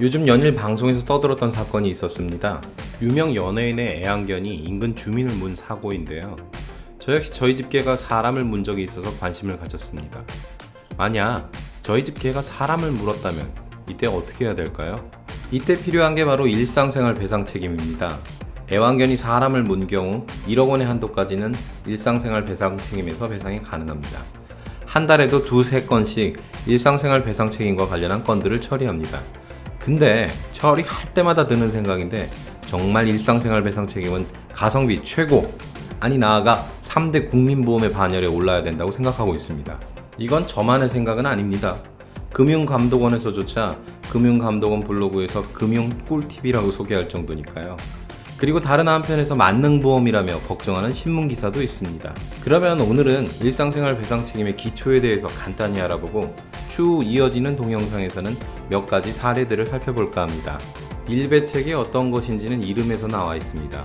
요즘 연일 방송에서 떠들었던 사건이 있었습니다. 유명 연예인의 애완견이 인근 주민을 문 사고인데요. 저 역시 저희 집 개가 사람을 문 적이 있어서 관심을 가졌습니다. 만약 저희 집 개가 사람을 물었다면 이때 어떻게 해야 될까요? 이때 필요한 게 바로 일상생활 배상 책임입니다. 애완견이 사람을 문 경우 1억 원의 한도까지는 일상생활 배상 책임에서 배상이 가능합니다. 한 달에도 두세 건씩 일상생활 배상 책임과 관련한 건들을 처리합니다. 근데 처리할 때마다 드는 생각인데 정말 일상생활 배상 책임은 가성비 최고 아니 나아가 3대 국민보험의 반열에 올라야 된다고 생각하고 있습니다. 이건 저만의 생각은 아닙니다. 금융감독원에서조차 금융감독원 블로그에서 금융 꿀팁이라고 소개할 정도니까요. 그리고 다른 한편에서 만능보험이라며 걱정하는 신문기사도 있습니다. 그러면 오늘은 일상생활 배상 책임의 기초에 대해서 간단히 알아보고 추후 이어지는 동영상에서는 몇 가지 사례들을 살펴볼까 합니다. 일배책이 어떤 것인지는 이름에서 나와 있습니다.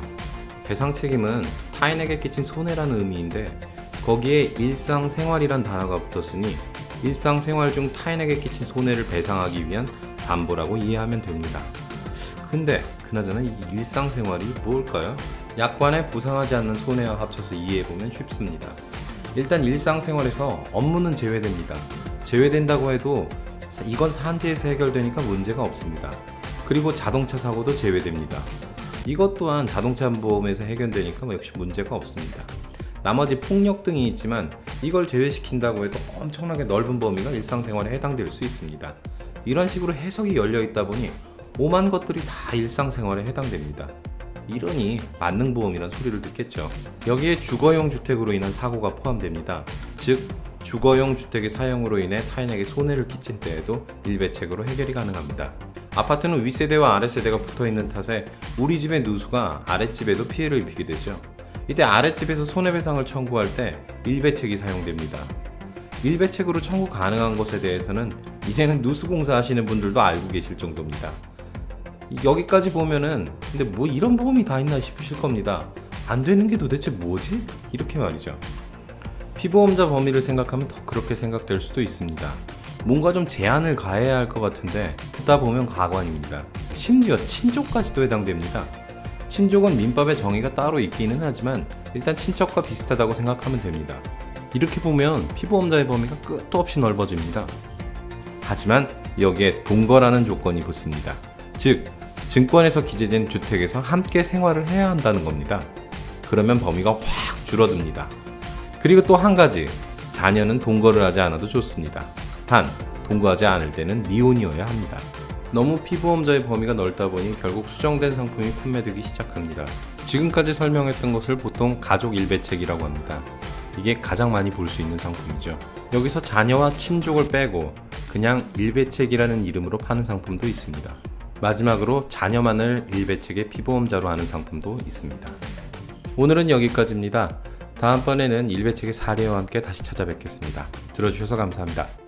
배상 책임은 타인에게 끼친 손해라는 의미인데 거기에 일상생활이란 단어가 붙었으니 일상생활 중 타인에게 끼친 손해를 배상하기 위한 담보라고 이해하면 됩니다. 근데 그나저나 이 일상생활이 뭘까요? 약관에 부상하지 않는 손해와 합쳐서 이해해보면 쉽습니다. 일단 일상생활에서 업무는 제외됩니다. 제외된다고 해도 이건 산지에서 해결되니까 문제가 없습니다. 그리고 자동차 사고도 제외됩니다. 이것 또한 자동차 보험에서 해결되니까 뭐 역시 문제가 없습니다. 나머지 폭력 등이 있지만 이걸 제외시킨다고 해도 엄청나게 넓은 범위가 일상생활에 해당될 수 있습니다. 이런 식으로 해석이 열려 있다 보니 오만 것들이 다 일상생활에 해당됩니다. 이러니 만능보험이란 소리를 듣겠죠. 여기에 주거용 주택으로 인한 사고가 포함됩니다. 즉, 주거용 주택의 사용으로 인해 타인에게 손해를 끼친 때에도 일배책으로 해결이 가능합니다. 아파트는 윗세대와 아랫세대가 붙어 있는 탓에 우리 집의 누수가 아랫집에도 피해를 입히게 되죠. 이때 아랫집에서 손해배상을 청구할 때 일배책이 사용됩니다. 일배책으로 청구 가능한 것에 대해서는 이제는 누수공사 하시는 분들도 알고 계실 정도입니다. 여기까지 보면은 근데 뭐 이런 보험이 다 있나 싶으실 겁니다. 안 되는 게 도대체 뭐지? 이렇게 말이죠. 피보험자 범위를 생각하면 더 그렇게 생각될 수도 있습니다. 뭔가 좀 제한을 가해야 할 것 같은데 듣다 보면 가관입니다. 심지어 친족까지도 해당됩니다. 친족은 민법에 정의가 따로 있기는 하지만 일단 친척과 비슷하다고 생각하면 됩니다. 이렇게 보면 피보험자의 범위가 끝도 없이 넓어집니다. 하지만 여기에 동거라는 조건이 붙습니다. 즉, 증권에서 기재된 주택에서 함께 생활을 해야 한다는 겁니다. 그러면 범위가 확 줄어듭니다. 그리고 또 한 가지, 자녀는 동거를 하지 않아도 좋습니다. 단, 동거하지 않을 때는 미혼이어야 합니다. 너무 피보험자의 범위가 넓다 보니 결국 수정된 상품이 판매되기 시작합니다. 지금까지 설명했던 것을 보통 가족 일배책이라고 합니다. 이게 가장 많이 볼 수 있는 상품이죠. 여기서 자녀와 친족을 빼고 그냥 일배책이라는 이름으로 파는 상품도 있습니다. 마지막으로 자녀만을 일배책의 피보험자로 하는 상품도 있습니다. 오늘은 여기까지입니다. 다음번에는 일배책의 사례와 함께 다시 찾아뵙겠습니다. 들어주셔서 감사합니다.